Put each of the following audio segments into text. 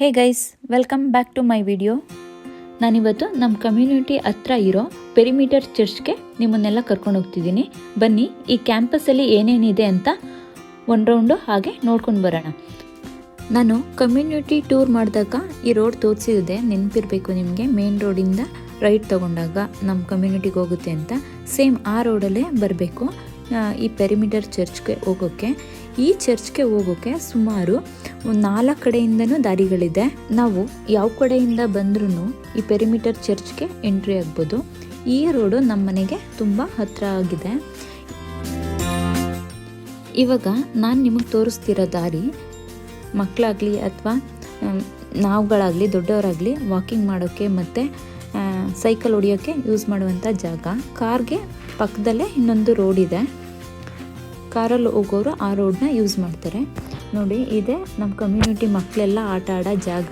Hey guys welcome back to my video ನಾನಿವತ್ತು ನಮ್ಮ community ಹತ್ರ ಇರೋ ಪೆರಿಮೀಟರ್ ಚರ್ಚ್ಗೆ ನಿಮ್ಮನ್ನೆಲ್ಲ ಕರ್ಕೊಂಡು ಹೋಗ್ತಿದ್ದೀನಿ. ಬನ್ನಿ, ಈ ಕ್ಯಾಂಪಸ್ಸಲ್ಲಿ ಏನೇನಿದೆ ಅಂತ ಒನ್ ರೌಂಡು ಹಾಗೆ ನೋಡ್ಕೊಂಡು ಬರೋಣ. ನಾನು ಕಮ್ಯುನಿಟಿ ಟೂರ್ ಮಾಡಿದಾಗ ಈ ರೋಡ್ ತೋರಿಸಿದೆ ನೆನಪಿರಬೇಕು ನಿಮಗೆ ಮೇನ್ ರೋಡಿಂದ ರೈಟ್ ತಗೊಂಡಾಗ ನಮ್ಮ ಕಮ್ಯುನಿಟಿಗೆ ಹೋಗುತ್ತೆ ಅಂತ. ಸೇಮ್ ಆ ರೋಡಲ್ಲೇ ಬರಬೇಕು ಈ ಪೆರಿಮೀಟರ್ ಚರ್ಚ್ಗೆ ಹೋಗೋಕ್ಕೆ. ಈ ಚರ್ಚ್ಗೆ ಹೋಗೋಕ್ಕೆ ಸುಮಾರು ಒಂದು ನಾಲ್ಕು ಕಡೆಯಿಂದನೂ ದಾರಿಗಳಿದೆ. ನಾವು ಯಾವ ಕಡೆಯಿಂದ ಬಂದ್ರೂ ಈ ಪೆರಿಮೀಟರ್ ಚರ್ಚ್ಗೆ ಎಂಟ್ರಿ ಆಗ್ಬೋದು. ಈ ರೋಡು ನಮ್ಮ ಮನೆಗೆ ತುಂಬ ಹತ್ತಿರ ಆಗಿದೆ. ಇವಾಗ ನಾನು ನಿಮಗೆ ತೋರಿಸ್ತಿರೋ ದಾರಿ ಮಕ್ಕಳಾಗಲಿ ಅಥವಾ ನಾವುಗಳಾಗಲಿ, ದೊಡ್ಡವರಾಗಲಿ ವಾಕಿಂಗ್ ಮಾಡೋಕ್ಕೆ ಮತ್ತು ಸೈಕಲ್ ಹೊಡಿಯೋಕ್ಕೆ ಯೂಸ್ ಮಾಡುವಂಥ ಜಾಗ. ಕಾರ್ಗೆ ಪಕ್ಕದಲ್ಲೇ ಇನ್ನೊಂದು ರೋಡ್ ಇದೆ. ಕಾರಲ್ಲಿ ಹೋಗೋರು ಆ ರೋಡ್ನ ಯೂಸ್ ಮಾಡ್ತಾರೆ. ನೋಡಿ, ಇದೆ ನಮ್ಮ ಕಮ್ಯುನಿಟಿ ಮಕ್ಕಳೆಲ್ಲ ಆಟ ಆಡೋ ಜಾಗ.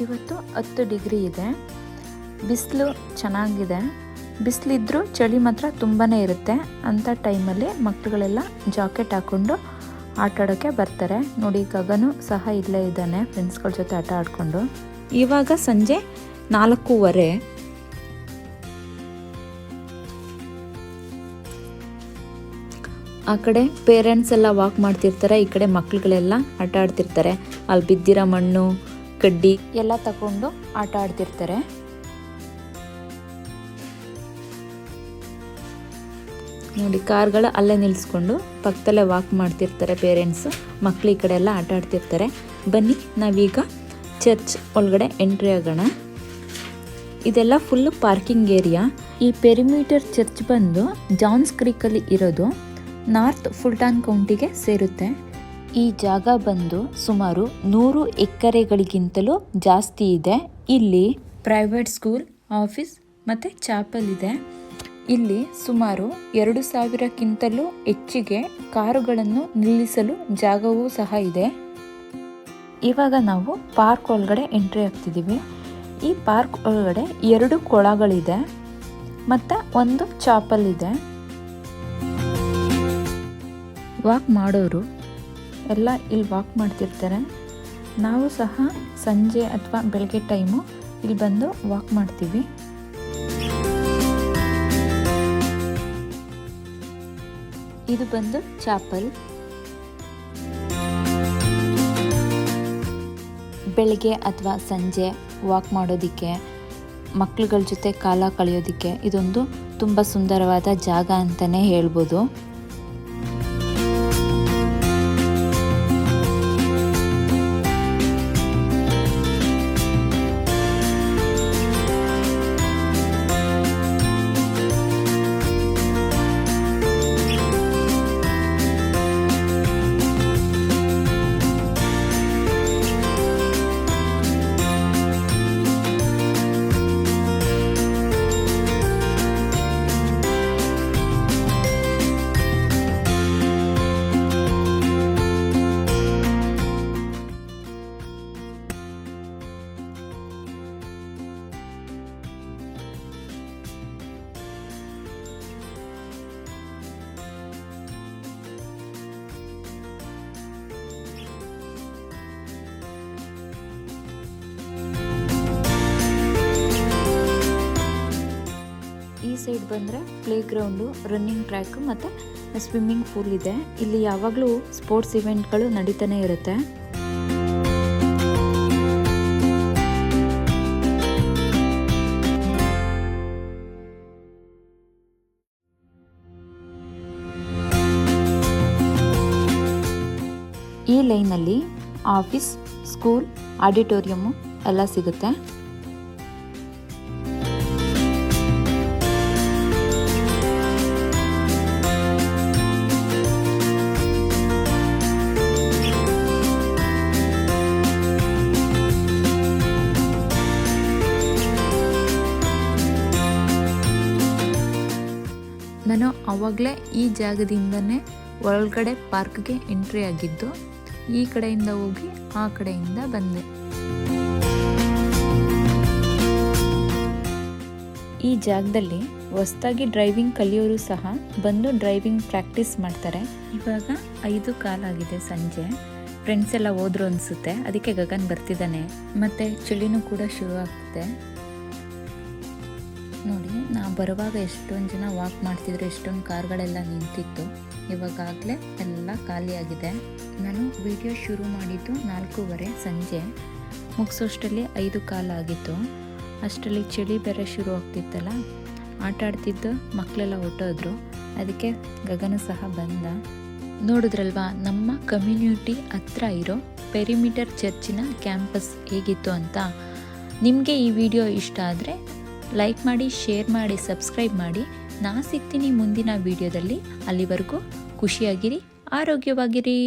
ಇವತ್ತು ಹತ್ತು ಡಿಗ್ರಿ ಇದೆ. ಬಿಸಿಲು ಚೆನ್ನಾಗಿದೆ. ಬಿಸಿಲಿದ್ದರೂ ಚಳಿ ಮಾತ್ರ ತುಂಬಾ ಇರುತ್ತೆ ಅಂಥ ಟೈಮಲ್ಲಿ ಮಕ್ಕಳುಗಳೆಲ್ಲ ಜಾಕೆಟ್ ಹಾಕ್ಕೊಂಡು ಆಟ ಆಡೋಕ್ಕೆ ಬರ್ತಾರೆ. ನೋಡಿ, ಗಗನು ಸಹ ಇಲ್ಲೇ ಇದ್ದಾನೆ ಫ್ರೆಂಡ್ಸ್ಗಳ ಜೊತೆ ಆಟ ಆಡಿಕೊಂಡು. ಇವಾಗ ಸಂಜೆ ನಾಲ್ಕೂವರೆ. ಆ ಕಡೆ ಪೇರೆಂಟ್ಸ್ ಎಲ್ಲ ವಾಕ್ ಮಾಡ್ತಿರ್ತಾರೆ, ಈ ಕಡೆ ಮಕ್ಳುಗಳೆಲ್ಲ ಆಟ ಆಡ್ತಿರ್ತಾರೆ. ಅಲ್ಲಿ ಬಿದ್ದಿರೋ ಮಣ್ಣು, ಕಡ್ಡಿ ಎಲ್ಲ ತಗೊಂಡು ಆಟ ಆಡ್ತಿರ್ತಾರೆ. ನೋಡಿ, ಕಾರ್ಗಳು ಅಲ್ಲೇ ನಿಲ್ಲಿಸ್ಕೊಂಡು ಪಕ್ಕದಲ್ಲೇ ವಾಕ್ ಮಾಡ್ತಿರ್ತಾರೆ ಪೇರೆಂಟ್ಸು ಮಕ್ಳು ಈ ಕಡೆ ಎಲ್ಲ ಆಟ ಆಡ್ತಿರ್ತಾರೆ. ಬನ್ನಿ, ನಾವೀಗ ಚರ್ಚ್ ಒಳಗಡೆ ಎಂಟ್ರಿ ಆಗೋಣ. ಇದೆಲ್ಲ ಫುಲ್ಲು ಪಾರ್ಕಿಂಗ್ ಏರಿಯಾ ಈ ಪೆರಿಮೀಟರ್ ಚರ್ಚ್ ಬಂದು ಜಾನ್ಸ್ ಕ್ರೀಕಲ್ಲಿ ಇರೋದು. ನಾರ್ತ್ ಫುಲ್ಟಾನ್ ಕೌಂಟಿಗೆ ಸೇರುತ್ತೆ. ಈ ಜಾಗ ಬಂದು ಸುಮಾರು ನೂರು ಎಕರೆಗಳಿಗಿಂತಲೂ ಜಾಸ್ತಿ ಇದೆ. ಇಲ್ಲಿ ಪ್ರೈವೇಟ್ ಸ್ಕೂಲ್, ಆಫೀಸ್ ಮತ್ತು ಚಾಪಲ್ ಇದೆ. ಇಲ್ಲಿ ಸುಮಾರು ಎರಡು ಸಾವಿರಕ್ಕಿಂತಲೂ ಹೆಚ್ಚಿಗೆ ಕಾರುಗಳನ್ನು ನಿಲ್ಲಿಸಲು ಜಾಗವೂ ಸಹ ಇದೆ. ಇವಾಗ ನಾವು ಪಾರ್ಕ್ ಒಳಗಡೆ ಎಂಟ್ರಿ ಆಗ್ತಿದ್ದೀವಿ. ಈ ಪಾರ್ಕ್ ಒಳಗಡೆ ಎರಡು ಕೊಳಗಳಿದೆ. ಮತ್ತು ಒಂದು ಚಾಪಲ್ ಇದೆ. ವಾಕ್ ಮಾಡೋರು ಎಲ್ಲ ಇಲ್ಲಿ ವಾಕ್ ಮಾಡ್ತಿರ್ತಾರೆ. ನಾವು ಸಹ ಸಂಜೆ ಅಥವಾ ಬೆಳಗ್ಗೆ ಟೈಮು ಇಲ್ಲಿ ಬಂದು ವಾಕ್ ಮಾಡ್ತೀವಿ. ಇದು ಬಂದು ಚಾಪಲ್ ಬೆಳಗ್ಗೆ ಅಥವಾ ಸಂಜೆ ವಾಕ್ ಮಾಡೋದಕ್ಕೆ, ಮಕ್ಳುಗಳ ಜೊತೆ ಕಾಲ ಕಳೆಯೋದಕ್ಕೆ ಇದೊಂದು ತುಂಬ ಸುಂದರವಾದ ಜಾಗ ಅಂತಲೇ ಹೇಳ್ಬೋದು. ಬಂದರೆ ಪ್ಲೇ ಗ್ರೌಂಡು ರನ್ನಿಂಗ್ ಟ್ರ್ಯಾಕ್ ಮತ್ತು ಸ್ವಿಮ್ಮಿಂಗ್ ಪೂಲ್ ಇದೆ. ಇಲ್ಲಿ ಯಾವಾಗಲೂ ಸ್ಪೋರ್ಟ್ಸ್ ಇವೆಂಟ್ಗಳು ನಡೀತಾನೆ ಇರುತ್ತೆ. ಈ ಲೈನಲ್ಲಿ ಆಫೀಸ್ ಸ್ಕೂಲ್ ಆಡಿಟೋರಿಯಮ್ಮು ಎಲ್ಲ ಸಿಗುತ್ತೆ. ಆವಾಗಲೇ ಈ ಜಾಗದಿಂದನೇ ಒಳಗಡೆ ಪಾರ್ಕ್ಗೆ ಎಂಟ್ರಿ ಆಗಿದ್ದು, ಈ ಕಡೆಯಿಂದ ಹೋಗಿ ಆ ಕಡೆಯಿಂದ ಬಂದೆ. ಈ ಜಾಗದಲ್ಲಿ ಹೊಸದಾಗಿ ಡ್ರೈವಿಂಗ್ ಕಲಿಯೋರು ಸಹ ಬಂದು ಡ್ರೈವಿಂಗ್ ಪ್ರಾಕ್ಟೀಸ್ ಮಾಡ್ತಾರೆ. ಇವಾಗ ಐದು ಕಾಲಾಗಿದೆ ಸಂಜೆ. ಫ್ರೆಂಡ್ಸ್ ಎಲ್ಲ ಹೋದ್ರು ಅನಿಸುತ್ತೆ. ಅದಕ್ಕೆ ಗಗನ್ ಬರ್ತಿದ್ದಾನೆ. ಮತ್ತು ಚಳಿನೂ ಕೂಡ ಶುರು ಆಗ್ತಿದೆ. ನೋಡಿ, ನಾ ಬರುವಾಗ ಎಷ್ಟೊಂದು ಜನ ವಾಕ್ ಮಾಡ್ತಿದ್ರು, ಎಷ್ಟೊಂದು ಕಾರ್ಗಳೆಲ್ಲ ನಿಂತಿತ್ತು. ಇವಾಗಾಗಲೇ ಎಲ್ಲ ಖಾಲಿಯಾಗಿದೆ. ನಾನು ವಿಡಿಯೋ ಶುರು ಮಾಡಿದ್ದು ನಾಲ್ಕೂವರೆ ಸಂಜೆ. ಮುಗಿಸೋಷ್ಟರಲ್ಲಿ ಐದು ಕಾಲಾಗಿತ್ತು ಅಷ್ಟರಲ್ಲಿ ಚಳಿ ಬೇರೆ ಶುರು ಆಗ್ತಿತ್ತಲ್ಲ? ಆಟ ಆಡ್ತಿದ್ದು ಮಕ್ಕಳೆಲ್ಲ ಹೊಟ್ಟೋದ್ರು ಅದಕ್ಕೆ ಗಗನ ಸಹ ಬಂದ. ನೋಡಿದ್ರಲ್ವಾ, ನಮ್ಮ ಕಮ್ಯುನಿಟಿ ಹತ್ರ ಇರೋ ಪೆರಿಮೀಟರ್ ಚರ್ಚಿನ ಕ್ಯಾಂಪಸ್ ಹೇಗಿತ್ತು ಅಂತ? ನಿಮಗೆ ಈ ವಿಡಿಯೋ ಇಷ್ಟ ಆದರೆ ಲೈಕ್ ಮಾಡಿ ಶೇರ್ ಮಾಡಿ ಸಬ್ಸ್ಕ್ರೈಬ್ ಮಾಡಿ. ನಾ ಸಿಗ್ತೀನಿ ಮುಂದಿನ ವಿಡಿಯೋದಲ್ಲಿ ಅಲ್ಲಿವರೆಗೂ ಖುಷಿಯಾಗಿರಿ ಆರೋಗ್ಯವಾಗಿರಿ.